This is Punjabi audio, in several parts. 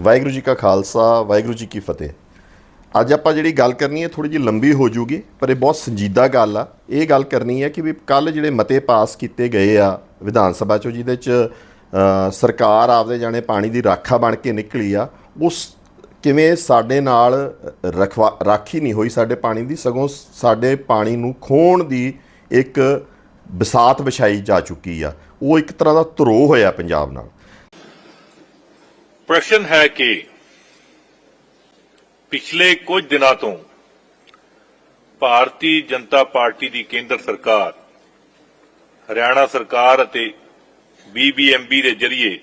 ਵਾਹਿਗੁਰੂ ਜੀ ਕਾ ਖਾਲਸਾ, ਵਾਹਿਗੁਰੂ ਜੀ ਕੀ ਫਤਿਹ। ਅੱਜ ਆਪਾਂ ਜਿਹੜੀ ਗੱਲ ਕਰਨੀ ਹੈ ਥੋੜੀ ਜਿਹੀ ਲੰਬੀ ਹੋ ਜੂਗੀ, ਪਰ ਇਹ ਬਹੁਤ ਸੰਜੀਦਾ ਗੱਲ ਆ। ਇਹ ਗੱਲ ਕਰਨੀ ਹੈ ਕਿ ਵੀ ਕੱਲ ਜਿਹੜੇ ਮਤੇ ਪਾਸ ਕੀਤੇ ਗਏ ਆ ਵਿਧਾਨ ਸਭਾ ਚੋਂ, ਜਿਹਦੇ ਚ ਸਰਕਾਰ ਆਪਦੇ ਜਾਣੇ ਪਾਣੀ ਦੀ ਰਾਖਾ ਬਣ ਕੇ ਨਿਕਲੀ ਆ, ਉਸ ਕਿਵੇਂ ਸਾਡੇ ਨਾਲ ਰਖਵਾ, ਰਾਖੀ ਨਹੀਂ ਹੋਈ ਸਾਡੇ ਪਾਣੀ ਦੀ, ਸਗੋਂ ਸਾਡੇ ਪਾਣੀ ਨੂੰ ਖੋਣ ਦੀ ਇੱਕ ਬਸਾਤ ਵਿਛਾਈ ਜਾ ਚੁੱਕੀ ਆ। ਉਹ ਇੱਕ ਤਰ੍ਹਾਂ ਦਾ ਧਰੋ ਹੋਇਆ ਪੰਜਾਬ ਨਾਲ। ਪ੍ਰਸ਼ਨ ਹੈ ਕਿ ਪਿਛਲੇ ਕੁਝ ਦਿਨਾਂ ਤੋਂ ਭਾਰਤੀ ਜਨਤਾ ਪਾਰਟੀ ਦੀ ਕੇਂਦਰ ਸਰਕਾਰ, ਹਰਿਆਣਾ ਸਰਕਾਰ ਅਤੇ ਬੀਬੀਐਮਬੀ ਦੇ ਜ਼ਰੀਏ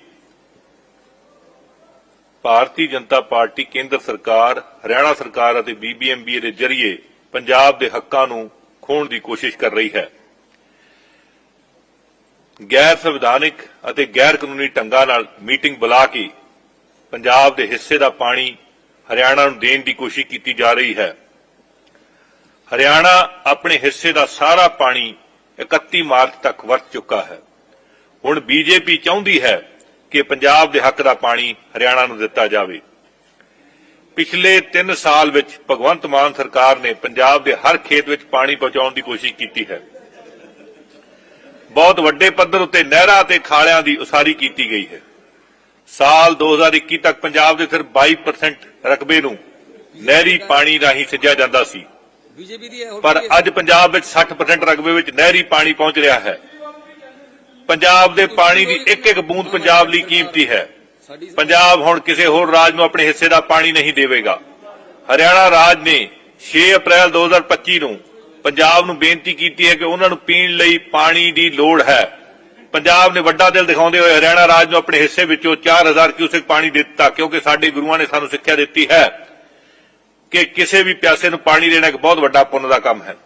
ਭਾਰਤੀ ਜਨਤਾ ਪਾਰਟੀ ਕੇਂਦਰ ਸਰਕਾਰ, ਹਰਿਆਣਾ ਸਰਕਾਰ ਅਤੇ ਬੀਬੀਐਮਬੀ ਦੇ ਜ਼ਰੀਏ ਪੰਜਾਬ ਦੇ ਹੱਕਾਂ ਨੂੰ ਖੋਣ ਦੀ ਕੋਸ਼ਿਸ਼ ਕਰ ਰਹੀ ਹੈ। ਗੈਰ ਸੰਵਿਧਾਨਿਕ ਅਤੇ ਗੈਰ ਕਾਨੂੰਨੀ ਢੰਗਾਂ ਨਾਲ ਮੀਟਿੰਗ ਬੁਲਾ ਕੇ ਪੰਜਾਬ ਦੇ ਹਿੱਸੇ ਦਾ ਪਾਣੀ ਹਰਿਆਣਾ ਨੂੰ ਦੇਣ ਦੀ ਕੋਸ਼ਿਸ਼ ਕੀਤੀ ਜਾ ਰਹੀ ਹੈ। ਹਰਿਆਣਾ ਆਪਣੇ ਹਿੱਸੇ ਦਾ ਸਾਰਾ ਪਾਣੀ 31 ਮਾਰਚ ਤੱਕ ਵਰਤ ਚੁੱਕਾ ਹੈ। ਹੁਣ ਬੀਜੇਪੀ ਚਾਹੁੰਦੀ ਹੈ ਕਿ ਪੰਜਾਬ ਦੇ ਹੱਕ ਦਾ ਪਾਣੀ ਹਰਿਆਣਾ ਨੂੰ ਦਿੱਤਾ ਜਾਵੇ। ਪਿਛਲੇ 3 ਸਾਲ ਵਿੱਚ ਭਗਵੰਤ ਮਾਨ ਸਰਕਾਰ ਨੇ ਪੰਜਾਬ ਦੇ ਹਰ ਖੇਤ ਵਿੱਚ ਪਾਣੀ ਪਹੁੰਚਾਉਣ ਦੀ ਕੋਸ਼ਿਸ਼ ਕੀਤੀ ਹੈ। ਬਹੁਤ ਵੱਡੇ ਪੱਧਰ ਉੱਤੇ ਨਹਿਰਾਂ ਅਤੇ ਖਾਲਿਆਂ ਦੀ ਉਸਾਰੀ ਕੀਤੀ ਗਈ ਹੈ। ਸਾਲ 2021 ਤੱਕ ਪੰਜਾਬ ਦੇ ਸਿਰਫ 22% ਰਕਬੇ ਨੂੰ ਨਹਿਰੀ ਪਾਣੀ ਰਾਹੀਂ ਸਿੱਝਿਆ ਜਾਂਦਾ ਸੀ। ਪਰ? ਅੱਜ ਪੰਜਾਬ ਵਿੱਚ 60% ਰਕਬੇ ਵਿੱਚ ਨਹਿਰੀ ਪਾਣੀ ਪਹੁੰਚ ਰਿਹਾ ਹੈ। ਪੰਜਾਬ ਦੇ ਪਾਣੀ ਦੀ ਇੱਕ ਇੱਕ ਬੂੰਦ ਪੰਜਾਬ ਲਈ ਕੀਮਤੀ ਹੈ। ਪੰਜਾਬ ਹੁਣ ਕਿਸੇ ਹੋਰ ਰਾਜ ਨੂੰ ਆਪਣੇ ਹਿੱਸੇ ਦਾ ਪਾਣੀ ਨਹੀਂ ਦੇਵੇਗਾ। ਹਰਿਆਣਾ ਰਾਜ ਨੇ 6 ਅਪ੍ਰੈਲ 2025 ਨੂੰ ਪੰਜਾਬ ਨੂੰ ਬੇਨਤੀ ਕੀਤੀ ਹੈ ਕਿ ਉਹਨਾਂ ਨੂੰ ਪੀਣ ਲਈ ਪਾਣੀ ਦੀ ਲੋੜ ਹੈ। ਪੰਜਾਬ ਨੇ ਵੱਡਾ ਦਿਲ ਦਿਖਾਉਂਦੇ ਹੋਏ ਹਰਿਆਣਾ ਰਾਜ ਨੂੰ ਆਪਣੇ ਹਿੱਸੇ ਵਿੱਚੋਂ 4000 ਕਿਊਸੈਕ ਪਾਣੀ ਦੇ ਦਿੱਤਾ, ਕਿਉਂਕਿ ਸਾਡੇ ਗੁਰੂਆਂ ਨੇ ਸਾਨੂੰ ਸਿੱਖਿਆ ਦਿੱਤੀ ਹੈ ਕਿ ਕਿਸੇ ਵੀ ਪਿਆਸੇ ਨੂੰ ਪਾਣੀ ਦੇਣਾ ਇੱਕ ਬਹੁਤ ਵੱਡਾ ਪੁੰਨ ਦਾ ਕੰਮ ਹੈ।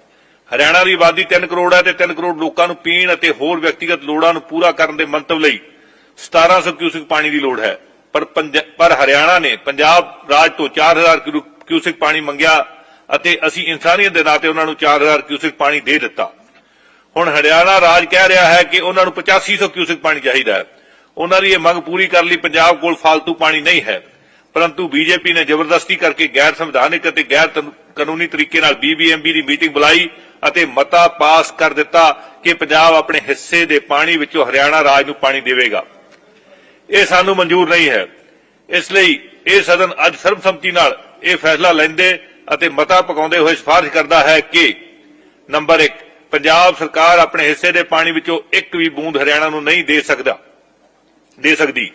ਹਰਿਆਣਾ ਦੀ ਆਬਾਦੀ 3 ਕਰੋੜ ਹੈ ਤੇ 3 ਕਰੋੜ ਲੋਕਾਂ ਨੂੰ ਪੀਣ ਅਤੇ ਹੋਰ ਵਿਅਕਤੀਗਤ ਲੋੜਾਂ ਨੂੰ ਪੂਰਾ ਕਰਨ ਦੇ ਮੰਤਵ ਲਈ 1700 ਕਿਊਸੈਕ ਪਾਣੀ ਦੀ ਲੋੜ ਹੈ। ਪਰ ਪਰ ਹਰਿਆਣਾ ਨੇ ਪੰਜਾਬ ਰਾਜ ਤੋਂ 4000 ਕਿਊ- ਕਿਊਸੈਕ ਪਾਣੀ ਮੰਗਿਆ ਅਤੇ ਅਸੀਂ ਇਨਸਾਨੀਅਤ ਦੇ ਨਾਤੇ ਉਹਨਾਂ ਨੂੰ 4000 ਕਿਊਸੈਕ ਪਾਣੀ ਦੇ ਦਿੱਤਾ। ਹੁਣ ਹਰਿਆਣਾ ਰਾਜ ਕਹਿ ਰਿਹਾ ਹੈ ਕਿ ਉਹਨਾਂ ਨੂੰ 8500 ਕਿਊਸੈਕ ਪਾਣੀ ਚਾਹੀਦਾ ਹੈ। ਉਹਨਾਂ ਦੀ ਇਹ ਮੰਗ ਪੂਰੀ ਕਰਨ ਲਈ ਪੰਜਾਬ ਕੋਲ ਫालतू ਪਾਣੀ ਨਹੀਂ ਹੈ। ਪਰੰਤੂ ਬੀਜੇਪੀ ਨੇ ਜ਼ਬਰਦਸਤੀ ਕਰਕੇ ਗੈਰ ਸੰਵਿਧਾਨਿਕ ਅਤੇ ਗੈਰ ਕਾਨੂੰਨੀ ਤਰੀਕੇ ਨਾਲ ਬੀਬੀਐਮਬੀ ਦੀ ਮੀਟਿੰਗ ਬੁਲਾਈ ਅਤੇ ਮਤਾ ਪਾਸ ਕਰ ਦਿੱਤਾ ਕਿ ਪੰਜਾਬ ਆਪਣੇ ਹਿੱਸੇ ਦੇ ਪਾਣੀ ਵਿੱਚੋਂ ਹਰਿਆਣਾ ਰਾਜ ਨੂੰ ਪਾਣੀ ਦੇਵੇਗਾ। ਇਹ ਸਾਨੂੰ ਮਨਜ਼ੂਰ ਨਹੀਂ ਹੈ। ਇਸ ਲਈ ਇਹ ਸਦਨ ਅੱਜ ਸਰਬਸੰਮਤੀ ਨਾਲ ਇਹ ਫੈਸਲਾ ਲੈਂਦੇ ਅਤੇ ਮਤਾ ਪਕਾਉਂਦੇ ਹੋਏ ਸਿਫਾਰਿਸ਼ ਕਰਦਾ ਹੈ ਕਿ ਨੰਬਰ 1 ਪੰਜਾਬ ਸਰਕਾਰ ਆਪਣੇ ਹਿੱਸੇ ਦੇ ਪਾਣੀ ਵਿੱਚੋਂ ਇੱਕ ਵੀ ਬੂੰਦ ਹਰਿਆਣਾ ਨੂੰ ਨਹੀਂ ਦੇ ਸਕਦਾ, ਦੇ ਸਕਦੀ।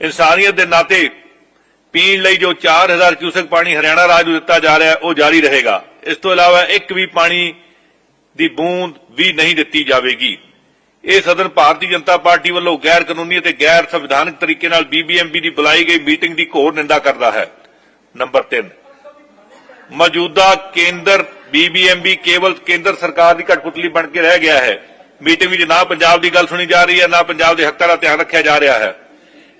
ਇਨਸਾਨੀਅਤ ਦੇ ਨਾਤੇ ਪੀਣ ਲਈ ਜੋ 4000 ਕਿਊਸੈਕ ਪਾਣੀ ਹਰਿਆਣਾ ਰਾਜ ਨੂੰ ਦਿੱਤਾ ਜਾ ਰਿਹਾ, ਉਹ ਜਾਰੀ ਰਹੇਗਾ। ਇਸ ਤੋਂ ਇਲਾਵਾ ਇੱਕ ਵੀ ਪਾਣੀ ਦੀ ਬੂੰਦ ਵੀ ਨਹੀਂ ਦਿੱਤੀ ਜਾਵੇਗੀ। ਇਹ ਸਦਨ ਭਾਰਤੀ ਜਨਤਾ ਪਾਰਟੀ ਵੱਲੋਂ ਗੈਰ ਕਾਨੂੰਨੀ ਅਤੇ ਗੈਰ ਸੰਵਿਧਾਨਕ ਤਰੀਕੇ ਨਾਲ ਬੀਬੀਐਮਬੀ ਦੀ ਬੁਲਾਈ ਗਈ ਮੀਟਿੰਗ ਦੀ ਘੋਰ ਨਿੰਦਾ ਕਰਦਾ ਹੈ। ਨੰਬਰ 3 ਮੌਜੂਦਾ ਕੇਂਦਰ ਬੀਬੀਐਮਬੀ ਕੇਵਲ ਕੇਂਦਰ ਸਰਕਾਰ ਦੀ ਕਠਪੁਤਲੀ ਬਣ ਕੇ ਰਹਿ ਗਿਆ ਹੈ। ਮੀਟਿੰਗ ਵਿੱਚ ਨਾ ਪੰਜਾਬ ਦੀ ਗੱਲ ਸੁਣੀ ਜਾ ਰਹੀ ਹੈ, ਨਾ ਪੰਜਾਬ ਦੇ ਹੱਕਾਂ ਦਾ ਧਿਆਨ ਰੱਖਿਆ ਜਾ ਰਿਹਾ ਹੈ।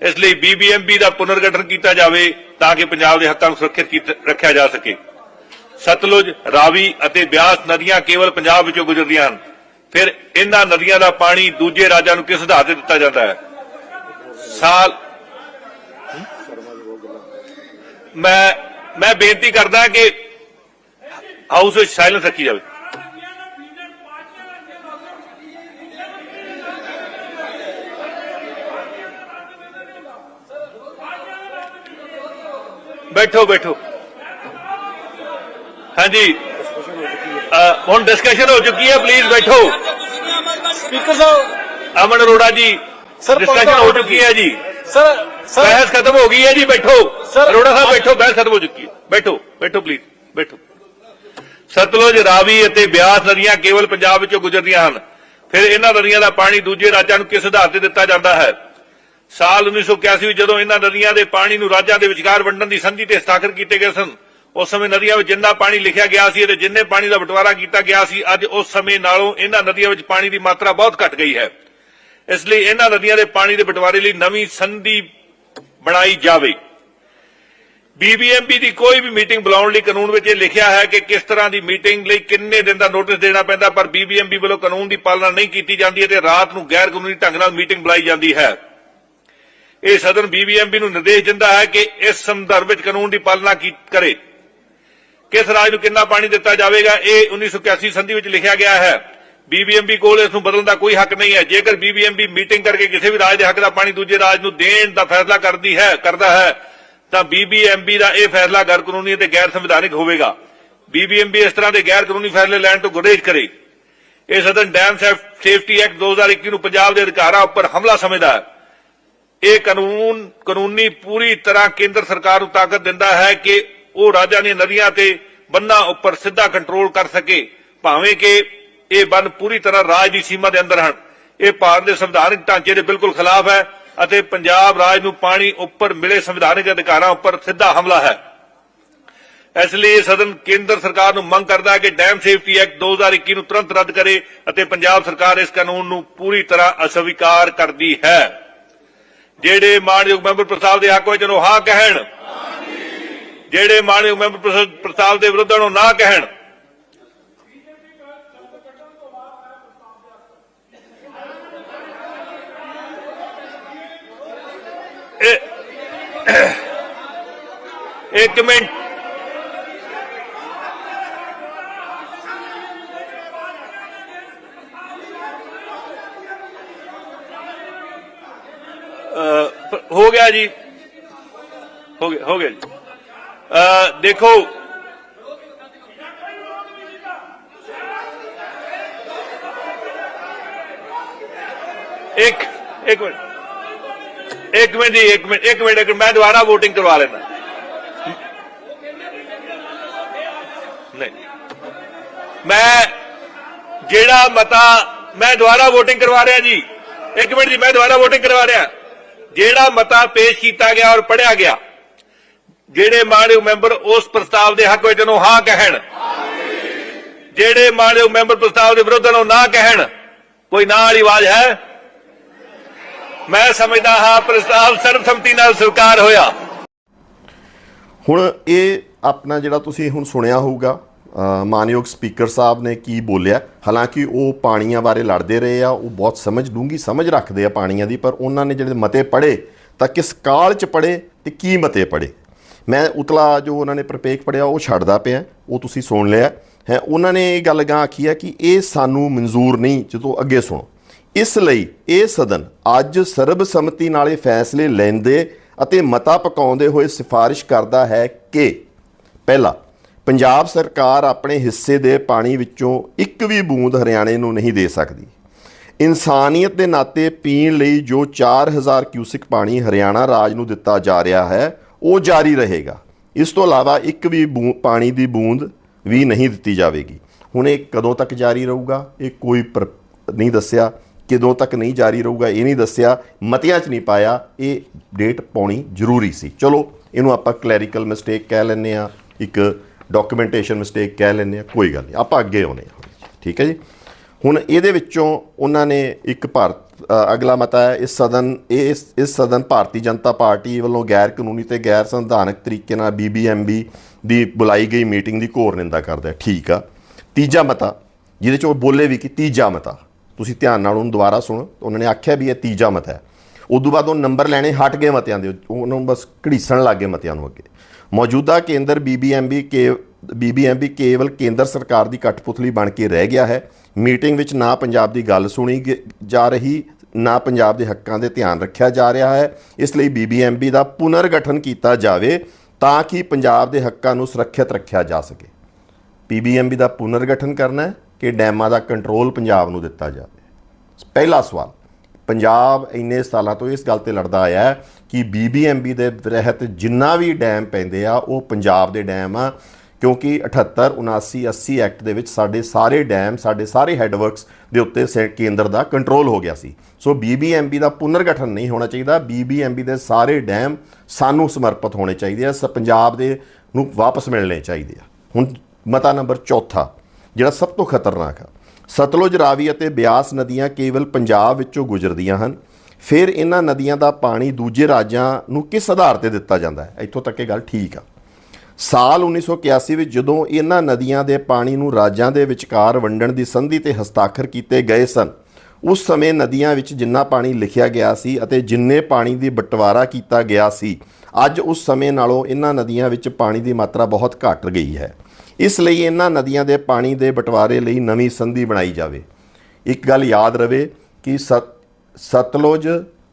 ਇਸ ਲਈ ਬੀਬੀਐਮਬੀ ਦਾ ਪੁਨਰਗਠਨ ਕੀਤਾ ਜਾਵੇ ਤਾਂ ਕਿ ਪੰਜਾਬ ਦੇ ਹੱਕਾਂ ਨੂੰ ਸੁਰੱਖਿਅਤ ਰੱਖਿਆ ਜਾ ਸਕੇ। ਸਤਲੁਜ, ਰਾਵੀ ਅਤੇ ਬਿਆਸ ਨਦੀਆਂ ਕੇਵਲ ਪੰਜਾਬ ਵਿੱਚੋਂ ਗੁਜ਼ਰਦੀਆਂ ਹਨ। ਫਿਰ ਇਹਨਾਂ ਨਦੀਆਂ ਦਾ ਪਾਣੀ ਦੂਜੇ ਰਾਜਾਂ ਨੂੰ ਕਿਸ ਆਧਾਰ ਤੇ ਦਿੱਤਾ ਜਾਂਦਾ ਹੈ? ਸਾਲ ਮੈਂ ਮੈਂ ਬੇਨਤੀ ਕਰਦਾ ਕਿ ਹਾਊਸ ਵਿੱਚ ਸਾਇਲੈਂਸ ਰੱਖੀ ਜਾਵੇ ਬੈਠੋ ਬੈਠੋ ਹਾਂਜੀ ਅ, ਹੁਣ ਡਿਸਕਸ਼ਨ ਹੋ ਚੁੱਕੀ ਹੈ ਪਲੀਜ਼ ਬੈਠੋ ਸਪੀਕਰ ਸਾਹਿਬ ਅਮਨ ਅਰੋੜਾ ਜੀ Sir, ਡਿਸਕਸ਼ਨ ਪੱਕਾ ਹੋ ਹੋ ਚੁੱਕੀ ਹੈ ਜੀ ਸਰ ਸਰ ਬਹਿਸ ਖਤਮ ਹੋ ਗਈ ਹੈ ਜੀ ਬੈਠੋ Sir, ਅਰੋੜਾ ਸਾਹਿਬ ਅੱਜ- ਬੈਠੋ ਬਹਿਸ ਖਤਮ ਹੋ ਚੁੱਕੀ ਹੈ ਸਤਲੁਜ, ਰਾਵੀ ਅਤੇ ਬਿਆਸ ਨਦੀਆਂ ਕੇਵਲ ਪੰਜਾਬ ਵਿੱਚੋਂ ਗੁਜ਼ਰਦੀਆਂ ਹਨ। ਫਿਰ ਇਹਨਾਂ ਨਦੀਆਂ ਦਾ ਪਾਣੀ ਦੂਜੇ ਰਾਜਾਂ ਨੂੰ ਕਿਸ ਆਧਾਰ ਤੇ ਦਿੱਤਾ ਜਾਂਦਾ ਹੈ? ਸਾਲ 1981 ਵਿੱਚ ਜਦੋਂ ਇਹਨਾਂ ਨਦੀਆਂ ਦੇ ਪਾਣੀ ਨੂੰ ਰਾਜਾਂ ਦੇ ਵਿਚਕਾਰ ਵੰਡਣ ਦੀ ਸੰਧੀ ਤੇ ਹਸਤਾਖਰ ਕੀਤੇ ਗਏ ਸਨ, ਉਸ ਸਮੇਂ ਨਦੀਆਂ ਵਿੱਚ ਜਿੰਨਾ ਪਾਣੀ ਲਿਖਿਆ ਗਿਆ ਸੀ ਅਤੇ ਜਿੰਨੇ ਪਾਣੀ ਦਾ ਬਟਵਾਰਾ ਕੀਤਾ ਗਿਆ ਸੀ, ਅੱਜ ਉਸ ਸਮੇਂ ਨਾਲੋਂ ਇਹਨਾਂ ਨਦੀਆਂ ਵਿੱਚ ਪਾਣੀ ਦੀ ਮਾਤਰਾ ਬਹੁਤ ਘਟ ਗਈ ਹੈ। ਇਸ ਲਈ ਇਹਨਾਂ ਨਦੀਆਂ ਦੇ ਪਾਣੀ ਦੇ ਬਟਵਾਰੇ ਲਈ ਨਵੀਂ ਸੰਧੀ ਬਣਾਈ ਜਾਵੇ। ਬੀਬੀਐਮਪੀ ਦੀ ਕੋਈ ਵੀ ਮੀਟਿੰਗ ਬੁਲਾਉਣ ਲਈ ਕਾਨੂੰਨ ਵਿੱਚ ਇਹ ਲਿਖਿਆ ਹੈ ਕਿ ਕਿਸ ਤਰ੍ਹਾਂ ਦੀ ਮੀਟਿੰਗ ਲਈ ਕਿੰਨੇ ਦਿਨ ਦਾ ਨੋਟਿਸ ਦੇਣਾ ਪੈਂਦਾ, ਪਰ ਬੀਬੀਐਮਪੀ ਵੱਲੋਂ ਕਾਨੂੰਨ ਦੀ ਪਾਲਣਾ ਨਹੀਂ ਕੀਤੀ ਜਾਂਦੀ ਅਤੇ ਰਾਤ ਨੂੰ ਗੈਰ ਕਾਨੂੰਨੀ ਢੰਗ ਨਾਲ ਮੀਟਿੰਗ ਬੁਲਾਈ ਜਾਂਦੀ ਹੈ। ਇਹ ਸਦਨ ਬੀਬੀਐਮਬੀ ਨੂੰ ਨਿਰਦੇਸ਼ ਦਿੰਦਾ ਹੈ ਕਿ ਇਸ ਸੰਦਰਭ ਵਿੱਚ ਕਾਨੂੰਨ ਦੀ ਪਾਲਣਾ ਕਰੇ। ਕਿਸ ਰਾਜ ਨੂੰ ਕਿੰਨਾ ਪਾਣੀ ਦਿੱਤਾ ਜਾਵੇਗਾ, ਇਹ 1981 ਸੰਧੀ ਵਿੱਚ ਲਿਖਿਆ ਗਿਆ ਹੈ। ਬੀਬੀਐਮਬੀ ਕੋਲ ਇਸ ਨੂੰ ਬਦਲਣ ਦਾ ਕੋਈ ਹੱਕ ਨਹੀਂ ਹੈ। ਜੇਕਰ ਬੀਬੀਐਮਬੀ ਮੀਟਿੰਗ ਕਰਕੇ ਕਿਸੇ ਵੀ ਰਾਜ ਦੇ ਹੱਕ ਦਾ ਪਾਣੀ ਦੂਜੇ ਰਾਜ ਨੂੰ ਦੇਣ ਦਾ ਫੈਸਲਾ ਕਰਦੀ ਹੈ, ਕਰਦਾ ਹੈ ਤਾਂ ਬੀਬੀਐਮਬੀ ਦਾ ਇਹ ਫੈਸਲਾ ਗੈਰ ਕਾਨੂੰਨੀ ਅਤੇ ਗੈਰ ਸੰਵਿਧਾਨਿਕ ਹੋਵੇਗਾ। ਬੀਬੀਐਮਬੀ ਇਸ ਤਰ੍ਹਾਂ ਦੇ ਗੈਰ ਕਾਨੂੰਨੀ ਫੈਸਲੇ ਲੈਣ ਤੋਂ ਗੁਰੇਜ਼ ਕਰੇ। ਇਹ ਸਦਨ ਡੈਮ ਸੇਫਟੀ ਐਕਟ 2021 ਨੂੰ ਪੰਜਾਬ ਦੇ ਅਧਿਕਾਰਾਂ ਉੱਪਰ ਹਮਲਾ ਸਮਝਦਾ ਹੈ। ਇਹ ਕਾਨੂੰਨ ਕਾਨੂੰਨੀ ਪੂਰੀ ਤਰ੍ਹਾਂ ਕੇਂਦਰ ਸਰਕਾਰ ਨੂੰ ਤਾਕਤ ਦਿੰਦਾ ਹੈ ਕਿ ਉਹ ਰਾਜਾਂ ਦੀਆਂ ਨਦੀਆਂ ਤੇ ਬੰਨਾਂ ਉੱਪਰ ਸਿੱਧਾ ਕੰਟਰੋਲ ਕਰ ਸਕੇ। ਭਾਵੇਂ ਕਿ ਇਹ ਬੰਨ ਪੂਰੀ ਤਰ੍ਹਾਂ ਰਾਜ ਦੀ ਸੀਮਾ ਦੇ ਅੰਦਰ ਹਨ। ਇਹ ਭਾਰਤ ਦੇ ਸੰਵਿਧਾਨਕ ਢਾਂਚੇ ਦੇ ਬਿਲਕੁਲ ਖਿਲਾਫ ਹੈ। ਅਤੇ ਪੰਜਾਬ ਰਾਜ ਨੂੰ ਪਾਣੀ ਉੱਪਰ ਮਿਲੇ ਸੰਵਿਧਾਨਕ ਅਧਿਕਾਰਾਂ ਉੱਪਰ ਸਿੱਧਾ ਹਮਲਾ ਹੈ। ਇਸ ਲਈ ਸਦਨ ਕੇਂਦਰ ਸਰਕਾਰ ਨੂੰ ਮੰਗ ਕਰਦਾ ਹੈ ਕਿ ਡੈਮ ਸੇਫਟੀ ਐਕਟ 2021 ਨੂੰ ਤੁਰੰਤ ਰੱਦ ਕਰੇ ਅਤੇ ਪੰਜਾਬ ਸਰਕਾਰ ਇਸ ਕਾਨੂੰਨ ਨੂੰ ਪੂਰੀ ਤਰ੍ਹਾਂ ਅਸਵੀਕਾਰ ਕਰਦੀ ਹੈ। ਜਿਹੜੇ ਮਾਨਯੋਗ ਮੈਂਬਰ ਪ੍ਰਸਤਾਵ ਦੇ ਹੱਕ ਵਿੱਚ ਉਹਨੂੰ ਹਾਂ ਕਹਿਣ, ਜਿਹੜੇ ਮਾਨਯੋਗ ਮੈਂਬਰ ਪ੍ਰਸ- ਪ੍ਰਸਤਾਵ ਦੇ ਵਿਰੁੱਧ ਨੂੰ ਨਾ ਕਹਿਣ ਇੱਕ ਮਿੰਟ ਅਹ, ਹੋ ਗਿਆ ਜੀ ਹੋ ਗਿਆ ਹੋ ਗਿਆ ਜੀ ਅਹ, ਦੇਖੋ ਇੱਕ ਇੱਕ ਮਿੰਟ ਇੱਕ ਮਿੰਟ ਜੀ ਇੱਕ ਮਿੰਟ ਇੱਕ ਮਿੰਟ ਇੱਕ ਮਿੰਟ, ਮੈਂ ਦੁਬਾਰਾ VOTING ਕਰਵਾ ਲੈਣਾ ਨਹੀਂ ਮੈਂ ਜਿਹੜਾ ਮਤਾ ਮੈਂ ਦੁਬਾਰਾ VOTING ਕਰਵਾ ਰਿਹਾ ਜੀ, ਇੱਕ ਮਿੰਟ ਜੀ, ਮੈਂ ਦੁਬਾਰਾ VOTING ਕਰਵਾ ਰਿਹਾ। ਜਿਹੜਾ ਮਤਾ ਪੇਸ਼ ਕੀਤਾ ਗਿਆ ਔਰ ਪੜਿਆ ਗਿਆ, ਜਿਹੜੇ ਮਾਣਯੋਗ ਮੈਂਬਰ ਉਸ ਪ੍ਰਸਤਾਵ ਦੇ ਹੱਕ ਵਿੱਚ ਨੂੰ ਹਾਂ ਕਹਿਣ, ਜਿਹੜੇ ਮਾਣਯੋਗ ਮੈਂਬਰ ਪ੍ਰਸਤਾਵ ਦੇ ਵਿਰੁੱਧ ਨੂੰ ਨਾ ਕਹਿਣ, ਕੋਈ ਨਾ ਵਾਲੀ ਆਵਾਜ਼ ਹੈ? ਮੈਂ ਸਮਝਦਾ ਹਾਂ ਪ੍ਰਸਤਾਵ ਸਰਬਸੰਮਤੀ ਨਾਲ ਸਵੀਕਾਰ ਹੋਇਆ। ਹੁਣ ਇਹ ਆਪਣਾ ਜਿਹੜਾ ਤੁਸੀਂ ਹੁਣ ਸੁਣਿਆ ਹੋਊਗਾ ਮਾਨਯੋਗ ਸਪੀਕਰ ਸਾਹਿਬ ਨੇ ਕੀ ਬੋਲਿਆ? ਹਾਲਾਂਕਿ ਉਹ ਪਾਣੀਆਂ ਬਾਰੇ ਲੜਦੇ ਰਹੇ ਆ, ਉਹ ਬਹੁਤ ਸਮਝ ਡੂੰਗੀ ਸਮਝ ਰੱਖਦੇ ਆ ਪਾਣੀਆਂ ਦੀ, ਪਰ ਉਹਨਾਂ ਨੇ ਜਿਹੜੇ ਮਤੇ ਪੜੇ ਤਾਂ ਕਿਸ ਕਾਲ ਚ ਪੜੇ ਤੇ ਕੀ ਮਤੇ ਪੜੇ ਮੈਂ ਉਤਲਾ ਜੋ ਉਹਨਾਂ ਨੇ ਪ੍ਰਪੇਖ ਪੜਿਆ ਉਹ ਛੱਡਦਾ ਪਿਆ, ਉਹ ਤੁਸੀਂ ਸੁਣ ਲਿਆ। ਹੈ, ਉਹਨਾਂ ਨੇ ਇਹ ਗੱਲ ਗਾਂ ਆਖੀ ਹੈ ਕਿ ਇਹ ਸਾਨੂੰ ਮਨਜ਼ੂਰ ਨਹੀਂ, ਜਦੋਂ ਅੱਗੇ ਸੁਣੋ। ਇਸ ਲਈ ਇਹ ਸਦਨ ਅੱਜ ਸਰਬਸੰਮਤੀ ਨਾਲ ਇਹ ਫੈਸਲੇ ਲੈਂਦੇ ਅਤੇ ਮਤਾ ਪਕਾਉਂਦੇ ਹੋਏ ਸਿਫਾਰਿਸ਼ ਕਰਦਾ ਹੈ ਕਿ, ਪਹਿਲਾ ਪੰਜਾਬ ਸਰਕਾਰ ਆਪਣੇ ਹਿੱਸੇ ਦੇ ਪਾਣੀ ਵਿੱਚੋਂ ਇੱਕ ਵੀ ਬੂੰਦ ਹਰਿਆਣੇ ਨੂੰ ਨਹੀਂ ਦੇ ਸਕਦੀ। ਇਨਸਾਨੀਅਤ ਦੇ ਨਾਤੇ ਪੀਣ ਲਈ ਜੋ 4000 ਕਿਊਸਿਕ ਪਾਣੀ ਹਰਿਆਣਾ ਰਾਜ ਨੂੰ ਦਿੱਤਾ ਜਾ ਰਿਹਾ ਹੈ, ਉਹ ਜਾਰੀ ਰਹੇਗਾ। ਇਸ ਤੋਂ ਇਲਾਵਾ ਇੱਕ ਵੀ ਬੂੰ- ਪਾਣੀ ਦੀ ਬੂੰਦ ਵੀ ਨਹੀਂ ਦਿੱਤੀ ਜਾਵੇਗੀ। ਹੁਣ ਇਹ ਕਦੋਂ ਤੱਕ ਜਾਰੀ ਰਹੂਗਾ? ਇਹ ਕੋਈ ਪਰ- ਨਹੀਂ ਦੱਸਿਆ। ਕਦੋਂ ਤੱਕ ਨਹੀਂ ਜਾਰੀ ਰਹੂਗਾ, ਇਹ ਨਹੀਂ ਦੱਸਿਆ। ਮਤਿਆਂ 'ਚ ਨਹੀਂ ਪਾਇਆ। ਇਹ ਡੇਟ ਪਾਉਣੀ ਜ਼ਰੂਰੀ ਸੀ। ਚਲੋ, ਇਹਨੂੰ ਆਪਾਂ ਕਲੈਰੀਕਲ ਮਿਸਟੇਕ ਕਹਿ ਲੈਂਦੇ ਆ ਇੱਕ ਡਾਕੂਮੈਂਟੇਸ਼ਨ ਮਿਸਟੇਕ ਕਹਿ ਲੈਂਦੇ ਆ ਕੋਈ ਗੱਲ ਨਹੀਂ, ਆਪਾਂ ਅੱਗੇ ਆਉਨੇ ਆ ਠੀਕ ਹੈ ਜੀ? ਹੁਣ ਇਹਦੇ ਵਿੱਚੋਂ ਉਹਨਾਂ ਨੇ ਇੱਕ ਭਾਰਤ ਅਗਲਾ ਮਤਾ ਹੈ ਇਸ ਸਦਨ, ਇਹ ਇਸ ਇਸ ਸਦਨ ਭਾਰਤੀ ਜਨਤਾ ਪਾਰਟੀ ਵੱਲੋਂ ਗੈਰ ਕਾਨੂੰਨੀ ਤੇ ਗੈਰ ਸੰਵਿਧਾਨਕ ਤਰੀਕੇ ਨਾਲ ਬੀਬੀਐਮਬੀ ਦੀ ਬੁਲਾਈ ਗਈ ਮੀਟਿੰਗ ਦੀ ਘੋਰ ਨਿੰਦਾ ਕਰਦਾ ਹੈ ਠੀਕ ਆ। ਤੀਜਾ ਮਤਾ, ਜਿਹਦੇ ਚ ਉਹ ਬੋਲੇ ਵੀ ਕਿ ਤੀਜਾ ਮਤਾ, ਤੁਸੀਂ ਧਿਆਨ ਨਾਲ ਉਹਨੂੰ ਦੁਬਾਰਾ ਸੁਣੋ, ਉਹਨਾਂ ਨੇ ਆਖਿਆ ਵੀ ਇਹ ਤੀਜਾ ਮਤਾ ਹੈ। ਉਦੋਂ ਬਾਅਦ ਉਹ ਨੰਬਰ ਲੈਣੇ ਹਟ ਗਏ ਮਤਿਆਂ ਦੇ ਉਹਨੂੰ ਬਸ ਘੜੀਸਣ ਲੱਗ ਗਏ ਮਤਿਆਂ ਨੂੰ ਅੱਗੇ। ਮੌਜੂਦਾ ਕੇਂਦਰ ਬੀਬੀਐਮਬੀ ਕੇ ਬੀਬੀਐਮਬੀ ਕੇਵਲ ਕੇਂਦਰ ਸਰਕਾਰ ਦੀ ਕਠਪੁਤਲੀ ਬਣ ਕੇ ਰਹਿ ਗਿਆ ਹੈ। ਮੀਟਿੰਗ ਵਿੱਚ ਨਾ ਪੰਜਾਬ ਦੀ ਗੱਲ ਸੁਣੀ ਗ- ਜਾ ਰਹੀ, ਨਾ ਪੰਜਾਬ ਦੇ ਹੱਕਾਂ ਦੇ ਧਿਆਨ ਰੱਖਿਆ ਜਾ ਰਿਹਾ ਹੈ। ਇਸ ਲਈ ਬੀਬੀਐਮਬੀ ਦਾ ਪੁਨਰਗਠਨ ਕੀਤਾ ਜਾਵੇ ਤਾਂ ਕਿ ਪੰਜਾਬ ਦੇ ਹੱਕਾਂ ਨੂੰ ਸੁਰੱਖਿਅਤ ਰੱਖਿਆ ਜਾ ਸਕੇ। ਪੀਬੀਐਮਬੀ ਦਾ ਪੁਨਰਗਠਨ ਕਰਨਾ ਹੈ ਕਿ ਡੈਮਾਂ ਦਾ ਕੰਟਰੋਲ ਪੰਜਾਬ ਨੂੰ ਦਿੱਤਾ ਜਾਵੇ। ਪਹਿਲਾ ਸਵਾਲ, ਪੰਜਾਬ ਇੰਨੇ ਸਾਲਾਂ ਤੋਂ ਇਸ ਗੱਲ ਤੇ ਲੜਦਾ ਆਇਆ ਹੈ ਕਿ ਬੀਬੀਐਮਬੀ ਦੇ ਤਹਿਤ ਜਿੰਨਾ ਵੀ ਡੈਮ ਪੈਂਦੇ ਆ, ਉਹ ਪੰਜਾਬ ਦੇ ਡੈਮ ਆ, ਕਿਉਂਕਿ 78 79 80 ਐਕਟ ਦੇ ਵਿੱਚ ਸਾਡੇ ਸਾਰੇ ਡੈਮ, ਸਾਡੇ ਸਾਰੇ ਹੈੱਡਵਰਕਸ ਦੇ ਉੱਤੇ ਸੈ- ਕੇਂਦਰ ਦਾ ਕੰਟਰੋਲ ਹੋ ਗਿਆ ਸੀ। ਸੋ ਬੀਬੀਐਮਬੀ ਦਾ ਪੁਨਰਗਠਨ ਨਹੀਂ ਹੋਣਾ ਚਾਹੀਦਾ ਬੀਬੀਐਮਬੀ ਦੇ ਸਾਰੇ ਡੈਮ ਸਾਨੂੰ ਸਮਰਪਿਤ ਹੋਣੇ ਚਾਹੀਦੇ ਆ, ਸ ਪੰਜਾਬ ਦੇ ਨੂੰ ਵਾਪਸ ਮਿਲਣੇ ਚਾਹੀਦੇ ਆ। ਹੁਣ ਮਤਾ ਨੰਬਰ ਚੌਥਾ, ਜਿਹੜਾ ਸਭ ਤੋਂ ਖਤਰਨਾਕ ਆ, ਸਤਲੁਜ ਰਾਵੀ ਅਤੇ ਬਿਆਸ ਨਦੀਆਂ ਕੇਵਲ ਪੰਜਾਬ ਵਿੱਚੋਂ ਗੁਜ਼ਰਦੀਆਂ ਹਨ। ਫਿਰ ਇਹਨਾਂ ਨਦੀਆਂ ਦਾ ਪਾਣੀ ਦੂਜੇ ਰਾਜਾਂ ਨੂੰ ਕਿਸ ਆਧਾਰ ਤੇ ਦਿੱਤਾ ਜਾਂਦਾ ਹੈ? ਇੱਥੋਂ ਤੱਕ ਇਹ ਗੱਲ ਠੀਕ ਆ। ਸਾਲ 1981 ਵਿੱਚ ਜਦੋਂ ਇਹਨਾਂ ਨਦੀਆਂ ਦੇ ਪਾਣੀ ਨੂੰ ਰਾਜਾਂ ਦੇ ਵਿਚਕਾਰ ਵੰਡਣ ਦੀ ਸੰਧੀ ਤੇ ਹਸਤਾਖਰ ਕੀਤੇ ਗਏ ਸਨ, ਉਸ ਸਮੇਂ ਨਦੀਆਂ ਵਿੱਚ ਜਿੰਨਾ ਪਾਣੀ ਲਿਖਿਆ ਗਿਆ ਸੀ ਅਤੇ ਜਿੰਨੇ ਪਾਣੀ ਦੀ ਬਟਵਾਰਾ ਕੀਤਾ ਗਿਆ ਸੀ, ਅੱਜ ਉਸ ਸਮੇਂ ਨਾਲੋਂ ਇਹਨਾਂ ਨਦੀਆਂ ਵਿੱਚ ਪਾਣੀ ਦੀ ਮਾਤਰਾ ਬਹੁਤ ਘਟ ਗਈ ਹੈ। ਇਸ ਲਈ ਇਹਨਾਂ ਨਦੀਆਂ ਦੇ ਪਾਣੀ ਦੇ ਬਟਵਾਰੇ ਲਈ ਨਵੀਂ ਸੰਧੀ ਬਣਾਈ ਜਾਵੇ। ਇੱਕ ਗੱਲ ਯਾਦ ਰਵੇ ਕਿ ਸਤ ਸਤਲੁਜ,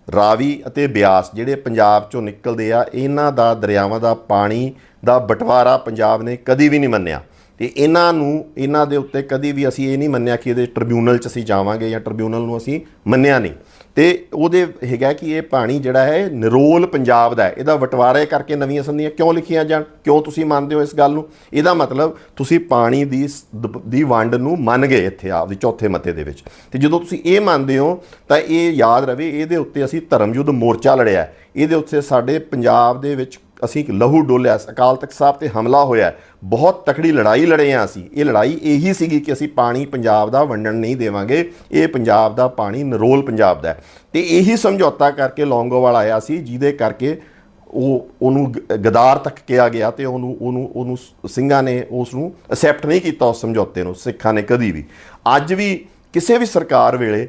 ਰਾਵੀ ਅਤੇ ਬਿਆਸ ਜਿਹੜੇ ਪੰਜਾਬ ਚੋਂ ਨਿਕਲਦੇ ਆ, ਇਹਨਾਂ ਦਾ ਦਰਿਆਵਾਂ ਦਾ ਪਾਣੀ ਦਾ ਬਟਵਾਰਾ ਪੰਜਾਬ ਨੇ ਕਦੀ ਵੀ ਨਹੀਂ ਮੰਨਿਆ। ਤੇ ਇਹਨਾਂ ਨੂੰ, ਇਹਨਾਂ ਦੇ ਉੱਤੇ ਕਦੀ ਵੀ ਅਸੀਂ ਇਹ ਨਹੀਂ ਮੰਨਿਆ ਕਿ ਇਹਦੇ ਟ੍ਰਿਬਿਊਨਲ 'ਚ ਅਸੀਂ ਜਾਵਾਂਗੇ ਜਾਂ ਟ੍ਰਿਬਿਊਨਲ ਨੂੰ ਅਸੀਂ ਮੰਨਿਆ ਨਹੀਂ। ਤੇ ਉਹਦੇ ਹੈਗਾ ਕਿ ਇਹ ਪਾਣੀ ਜਿਹੜਾ ਹੈ, ਨਿਰੋਲ ਪੰਜਾਬ ਦਾ ਹੈ। ਇਹਦਾ ਬਟਵਾਰੇ ਕਰਕੇ ਨਵੀਆਂ ਸੰਧੀਆਂ ਕਿਉਂ ਲਿਖੀਆਂ ਜਾਣ? ਕਿਉਂ ਤੁਸੀਂ ਮੰਨਦੇ ਹੋ ਇਸ ਗੱਲ ਨੂੰ? ਇਹਦਾ ਮਤਲਬ ਤੁਸੀਂ ਪਾਣੀ ਦੀ ਸ- ਦੀ ਵੰਡ ਨੂੰ ਮੰਨ ਗਏ ਇੱਥੇ ਆਪਦੇ ਚੌਥੇ ਮਤੇ ਦੇ ਵਿੱਚ। ਤੇ ਜਦੋਂ ਤੁਸੀਂ ਇਹ ਮੰਨਦੇ ਹੋ, ਤਾਂ ਇਹ ਯਾਦ ਰਵੇ, ਇਹਦੇ ਉੱਤੇ ਅਸੀਂ ਧਰਮ ਯੁੱਧ ਮੋਰਚਾ ਲੜਿਆ ਇਹਦੇ ਉੱਤੇ ਸਾਡੇ ਪੰਜਾਬ ਦੇ ਵਿੱਚ ਅਸੀਂ ਇੱਕ ਲਹੂ ਡੋਲਿਆ ਅਕਾਲ ਤਖਤ ਸਾਹਿਬ ਤੇ ਹਮਲਾ ਹੋਇਆ ਬਹੁਤ ਤਕੜੀ ਲੜਾਈ ਲੜੇ ਆ ਅਸੀਂ। ਇਹ ਲੜਾਈ ਇਹੀ ਸੀਗੀ ਕਿ ਅਸੀਂ ਪਾਣੀ ਪੰਜਾਬ ਦਾ ਵੰਡਣ ਨਹੀਂ ਦੇਵਾਂਗੇ। ਇਹ ਪੰਜਾਬ ਦਾ ਪਾਣੀ ਨਰੋਲ ਪੰਜਾਬ ਦਾ ਹੈ। ਤੇ ਇਹੀ ਸਮਝੌਤਾ ਕਰਕੇ ਲੌਂਗੋਵਾਲ ਆਇਆ ਸੀ, ਜਿਹਦੇ ਕਰਕੇ ਉਹ, ਉਹਨੂੰ ਗ- ਗਦਾਰ ਤੱਕ ਕਿਹਾ ਗਿਆ ਤੇ ਉਹਨੂੰ ਉਹਨੂੰ ਉਹਨੂੰ ਸਿੰਘਾਂ ਨੇ ਉਸ ਨੂੰ ਅਸੈਪਟ ਨਹੀਂ ਕੀਤਾ ਉਸ ਸਮਝੌਤੇ ਨੂੰ, ਸਿੱਖਾਂ ਨੇ ਕਦੀ ਵੀ। ਅੱਜ ਵੀ ਕਿਸੇ ਵੀ ਸਰਕਾਰ ਵੇਲੇ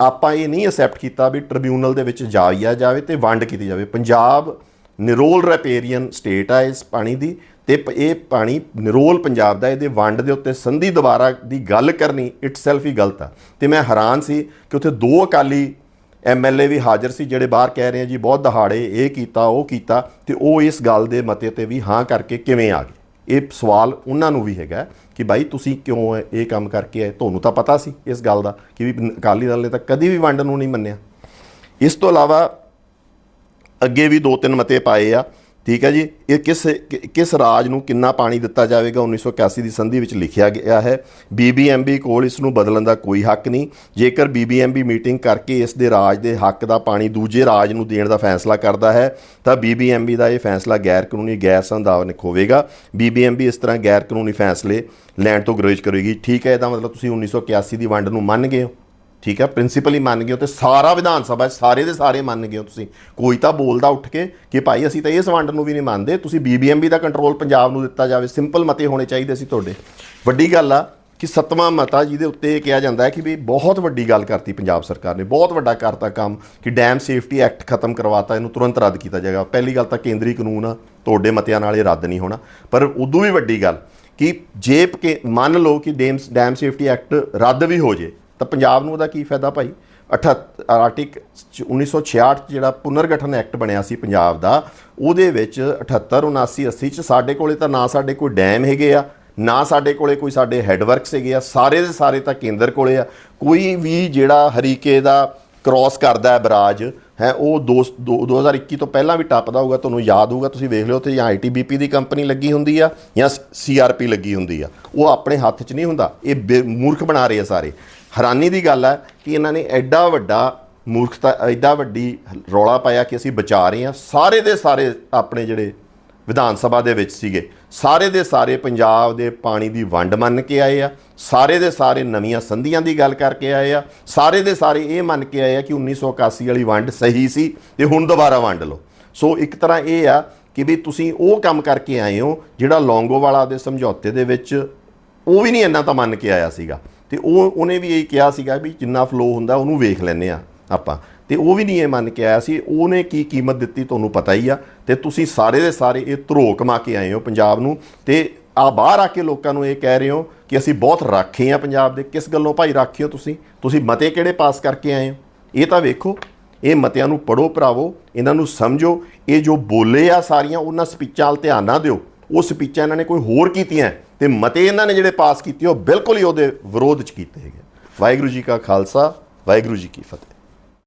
ਆਪਾਂ ਇਹ ਨਹੀਂ ਅਸੈਪਟ ਕੀਤਾ ਵੀ ਟ੍ਰਿਬਿਊਨਲ ਦੇ ਵਿੱਚ ਜਾਇਆ ਜਾਵੇ ਤੇ ਵੰਡ ਕੀਤੀ ਜਾਵੇ। ਪੰਜਾਬ ਨਿਰੋਲ ਰੈਪੇਰੀਅਨ ਸਟੇਟ ਆ ਇਸ ਪਾਣੀ ਦੀ ਤੇ ਪ- ਇਹ ਪਾਣੀ ਨਿਰੋਲ ਪੰਜਾਬ ਦਾ, ਇਹਦੇ ਵੰਡ ਦੇ ਉੱਤੇ ਸੰਧੀ ਦੁਬਾਰਾ ਦੀ ਗੱਲ ਕਰਨੀ ਇਟਸੈਲਫ ਹੀ ਗਲਤ ਆ। ਤੇ ਮੈਂ ਹੈਰਾਨ ਸੀ ਕਿ ਉੱਥੇ ਦੋ ਅਕਾਲੀ ਐਮਐਲਏ ਵੀ ਹਾਜ਼ਰ ਸੀ, ਜਿਹੜੇ ਬਾਹਰ ਕਹਿ ਰਹੇ ਆ ਜੀ, ਬਹੁਤ ਦਹਾੜੇ, ਇਹ ਕੀਤਾ, ਉਹ ਕੀਤਾ। ਤੇ ਉਹ ਇਸ ਗੱਲ ਦੇ ਮਤੇ ਤੇ ਵੀ ਹਾਂ ਕਰਕੇ ਕਿਵੇਂ ਆ ਗਏ? ਇਹ ਸਵਾਲ ਉਹਨਾਂ ਨੂੰ ਵੀ ਹੈਗਾ ਕਿ ਭਾਈ ਤੁਸੀਂ ਕਿਉਂ ਇਹ ਕੰਮ ਕਰਕੇ ਆਏ? ਤੁਹਾਨੂੰ ਤਾਂ ਪਤਾ ਸੀ ਇਸ ਗੱਲ ਦਾ ਕਿ ਵੀ ਅਕਾਲੀ ਦਲ ਨੇ ਤਾਂ ਕਦੀ ਵੀ ਵੰਡ ਨੂੰ ਨਹੀਂ ਮੰਨਿਆ। ਇਸ ਤੋਂ ਇਲਾਵਾ ਅੱਗੇ ਵੀ ਦੋ ਤਿੰਨ ਮਤੇ ਪਾਏ ਆ। ਠੀਕ ਹੈ ਜੀ? ਇਹ ਕਿਸ ਕਿ- ਕਿਸ ਰਾਜ ਨੂੰ ਕਿੰਨਾ ਪਾਣੀ ਦਿੱਤਾ ਜਾਵੇਗਾ? 1981 ਦੀ ਸੰਧੀ ਵਿੱਚ ਲਿਖਿਆ ਗਿਆ ਹੈ। ਬੀਬੀਐਮਬੀ ਕੋਲ ਇਸ ਨੂੰ ਬਦਲਣ ਦਾ ਕੋਈ ਹੱਕ ਨਹੀਂ। ਜੇਕਰ ਬੀਬੀਐਮਬੀ ਮੀਟਿੰਗ ਕਰਕੇ ਇਸ ਦੇ ਰਾਜ ਦੇ ਹੱਕ ਦਾ ਪਾਣੀ ਦੂਜੇ ਰਾਜ ਨੂੰ ਦੇਣ ਦਾ ਫੈਸਲਾ ਕਰਦਾ ਹੈ, ਤਾਂ ਬੀਬੀਐਮਬੀ ਦਾ ਇਹ ਫੈਸਲਾ ਗੈਰ ਕਾਨੂੰਨੀ ਗੈਰ ਸੰਵਿਧਾਨਕ ਹੋਵੇਗਾ ਬੀਬੀਐਮਬੀ ਇਸ ਤਰ੍ਹਾਂ ਗੈਰ ਕਾਨੂੰਨੀ ਫੈਸਲੇ ਲੈਣ ਤੋਂ ਗੁਰੇਜ਼ ਕਰੇਗੀ। ਠੀਕ ਹੈ, ਇਹਦਾ ਮਤਲਬ ਤੁਸੀਂ 1981 ਦੀ ਵੰਡ ਨੂੰ ਮੰਨ ਗਏ ਹੋ। ਠੀਕ ਹੈ ਪ੍ਰਿੰਸੀਪਲ ਹੀ ਮੰਨ ਗਏ ਹੋ ਤੇ ਸਾਰਾ ਵਿਧਾਨ ਸਭਾ ਸਾਰੇ ਦੇ ਸਾਰੇ ਮੰਨ ਗਏ ਹੋ ਤੁਸੀਂ। ਕੋਈ ਤਾਂ ਬੋਲਦਾ ਉੱਠ ਕੇ ਕਿ ਭਾਈ ਅਸੀਂ ਤਾਂ ਇਸ ਵੰਡ ਨੂੰ ਵੀ ਨਹੀਂ ਮੰਨਦੇ, ਤੁਸੀਂ ਬੀਬੀਐਮਬੀ ਦਾ ਕੰਟਰੋਲ ਪੰਜਾਬ ਨੂੰ ਦਿੱਤਾ ਜਾਵੇ। ਸਿੰਪਲ ਮਤੇ ਹੋਣੇ ਚਾਹੀਦੇ ਸੀ ਤੁਹਾਡੇ। ਵੱਡੀ ਗੱਲ ਆ ਕਿ ਸੱਤਵਾਂ ਮਤਾ ਜਿਹਦੇ ਉੱਤੇ ਇਹ ਕਿਹਾ ਜਾਂਦਾ ਹੈ ਕਿ ਵੀ ਬਹੁਤ ਵੱਡੀ ਗੱਲ ਕਰਤੀ ਪੰਜਾਬ ਸਰਕਾਰ ਨੇ। ਬਹੁਤ ਵੱਡਾ ਕਰਤਾ ਕੰਮ ਕਿ ਡੈਮ ਸੇਫਟੀ ਐਕਟ ਖਤਮ ਕਰਵਾਤਾ, ਇਹਨੂੰ ਤੁਰੰਤ ਰੱਦ ਕੀਤਾ ਜਾਏਗਾ। ਪਹਿਲੀ ਗੱਲ ਤਾਂ ਕੇਂਦਰੀ ਕਾਨੂੰਨ ਆ, ਤੁਹਾਡੇ ਮਤਿਆਂ ਨਾਲ ਇਹ ਰੱਦ ਨਹੀਂ ਹੋਣਾ। ਪਰ ਉਦੋਂ ਵੀ ਵੱਡੀ ਗੱਲ ਕਿ ਜੇ ਕਿ ਮੰਨ ਲਓ ਕਿ ਡੈਮ ਡੈਮ ਸੇਫਟੀ ਐਕਟ ਰੱਦ ਵੀ ਹੋ ਜੇ ਤਾਂ ਪੰਜਾਬ ਨੂੰ ਉਹਦਾ ਕੀ ਫਾਇਦਾ ਭਾਈ? 78 ਆਰਟਿਕ 1966 'ਚ ਜਿਹੜਾ ਪੁਨਰਗਠਨ ਐਕਟ ਬਣਿਆ ਸੀ ਪੰਜਾਬ ਦਾ, ਉਹਦੇ ਵਿੱਚ 78 79 80 ਚ ਸਾਡੇ ਕੋਲੇ ਤਾਂ ਨਾ ਸਾਡੇ ਕੋਈ ਡੈਮ ਹੈਗੇ ਆ, ਨਾ ਸਾਡੇ ਕੋਲੇ ਕੋਈ ਸਾਡੇ ਹੈਡਵਰਕਸ ਹੈਗੇ ਆ, ਸਾਰੇ ਦੇ ਸਾਰੇ ਤਾਂ ਕੇਂਦਰ ਕੋਲੇ ਆ। ਕੋਈ ਵੀ ਜਿਹੜਾ ਹਰੀਕੇ ਦਾ ਕ੍ਰਾਸ ਕਰਦਾ ਹੈ ਬਰਾਜ, ਹੈ, ਉਹ ਦੋ- ਦੋ- 2021 ਤੋਂ ਪਹਿਲਾਂ ਵੀ ਟੱਪਦਾ ਹੋਊਗਾ, ਤੁਹਾਨੂੰ ਯਾਦ ਹੋਊਗਾ, ਤੁਸੀਂ ਵੇਖ ਲਿਓ ਉੱਥੇ ਜਾਂ ਆਈਟੀਬੀਪੀ ਦੀ ਕੰਪਨੀ ਲੱਗੀ ਹੁੰਦੀ ਆ ਜਾਂ ਸੀਆਰਪੀ ਲੱਗੀ ਹੁੰਦੀ ਆ। ਉਹ ਆਪਣੇ ਹੱਥ 'ਚ ਨਹੀਂ ਹੁੰਦਾ, ਇਹ ਬੇ- ਮੂਰਖ ਬਣਾ ਰਹੇ ਆ ਸਾਰੇ। ਹੈਰਾਨੀ ਦੀ ਗੱਲ ਹੈ ਕਿ ਇਹਨਾਂ ਨੇ ਐਡਾ ਵੱਡਾ ਮੂਰਖਤਾ, ਐਡਾ ਵੱਡੀ ਰੌਲਾ ਪਾਇਆ ਕਿ ਅਸੀਂ ਬਚਾ ਰਹੇ ਹਾਂ। ਸਾਰੇ ਦੇ ਸਾਰੇ ਆਪਣੇ ਜਿਹੜੇ ਵਿਧਾਨ ਸਭਾ ਦੇ ਵਿੱਚ ਸੀਗੇ, ਸਾਰੇ ਦੇ ਸਾਰੇ ਪੰਜਾਬ ਦੇ ਪਾਣੀ ਦੀ ਵੰਡ ਮੰਨ ਕੇ ਆਏ ਆ, ਸਾਰੇ ਦੇ ਸਾਰੇ ਨਵੀਆਂ ਸੰਧੀਆਂ ਦੀ ਗੱਲ ਕਰਕੇ ਆਏ ਆ, ਸਾਰੇ ਦੇ ਸਾਰੇ ਇਹ ਮੰਨ ਕੇ ਆਏ ਆ ਕਿ 1981 ਵਾਲੀ ਵੰਡ ਸਹੀ ਸੀ ਤੇ ਹੁਣ ਦੁਬਾਰਾ ਵੰਡ ਲਓ। ਸੋ ਇੱਕ ਤਰ੍ਹਾਂ ਇਹ ਆ ਕਿ ਵੀ ਤੁਸੀਂ ਉਹ ਕੰਮ ਕਰਕੇ ਆਏ ਹੋ ਜਿਹੜਾ ਲੌਂਗੋਵਾਲਾ ਦੇ ਸਮਝੌਤੇ ਦੇ ਵਿੱਚ ਉਹ ਵੀ ਨਹੀਂ ਇੰਨਾ ਤਾਂ ਮੰਨ ਕੇ ਆਇਆ ਸੀਗਾ। ਤੇ ਉਹ ਉਹਨੇ ਵੀ ਇਹ ਕਿਹਾ ਸੀਗਾ ਵੀ ਜਿੰਨਾ ਫਲੋ ਹੁੰਦਾ ਉਹਨੂੰ ਵੇਖ ਲੈਨੇ ਆ ਆਪਾਂ। ਤੇ ਉਹ ਵੀ ਨਹੀਂ ਇਹ ਮੰਨ ਕੇ ਆਇਆ ਸੀ, ਉਹਨੇ ਕੀ ਕੀਮਤ ਦਿੱਤੀ ਤੁਹਾਨੂੰ ਪਤਾ ਹੀ ਆ। ਤੇ ਤੁਸੀਂ ਸਾਰੇ ਦੇ ਸਾਰੇ ਇਹ ਧਰੋ ਕਮਾ ਕੇ ਆਏ ਹੋ ਪੰਜਾਬ ਨੂੰ। ਤੇ ਆ ਬਾਹਰ ਆ ਕੇ ਲੋਕਾਂ ਨੂੰ ਇਹ ਕਹਿ ਰਹੇ ਹੋ ਕਿ ਅਸੀਂ ਬਹੁਤ ਰਾਖੇ ਆ ਪੰਜਾਬ ਦੇ। ਕਿਸ ਗੱਲੋਂ ਭਾਈ ਰਾਖੇ ਹੋ ਤੁਸੀਂ? ਤੁਸੀਂ ਮਤੇ ਕਿਹੜੇ ਪਾਸ ਕਰਕੇ ਆਏ ਹੋ? ਇਹ ਤਾਂ ਵੇਖੋ, ਇਹ ਮਤਿਆਂ ਨੂੰ ਪੜੋ ਭਰਾਵੋ, ਇਹਨਾਂ ਨੂੰ ਸਮਝੋ। ਇਹ ਜੋ ਬੋਲੇ ਆ ਸਾਰੀਆਂ, ਉਹਨਾਂ ਸਪੀਚਾਂ 'ਵੱਲ ਧਿਆਨ ਨਾ ਦਿਓ। ਉਹ ਸਪੀਚਾਂ ਇਹਨਾਂ ਨੇ ਕੋਈ ਹੋਰ ਕੀਤੀਆਂ। ਤੇ ਮਤੇ ਇਹਨਾਂ ਨੇ ਜਿਹੜੇ ਪਾਸ ਕੀਤੇ, ਉਹ ਬਿਲਕੁਲ ਹੀ ਉਹਦੇ ਵਿਰੋਧ 'ਚ ਕੀਤੇ ਹੈਗੇ ਵਾਹਿਗੁਰੂ ਜੀ ਕਾ ਖਾਲਸਾ, ਵਾਹਿਗੁਰੂ ਜੀ ਕੀ ਫਤਿਹ।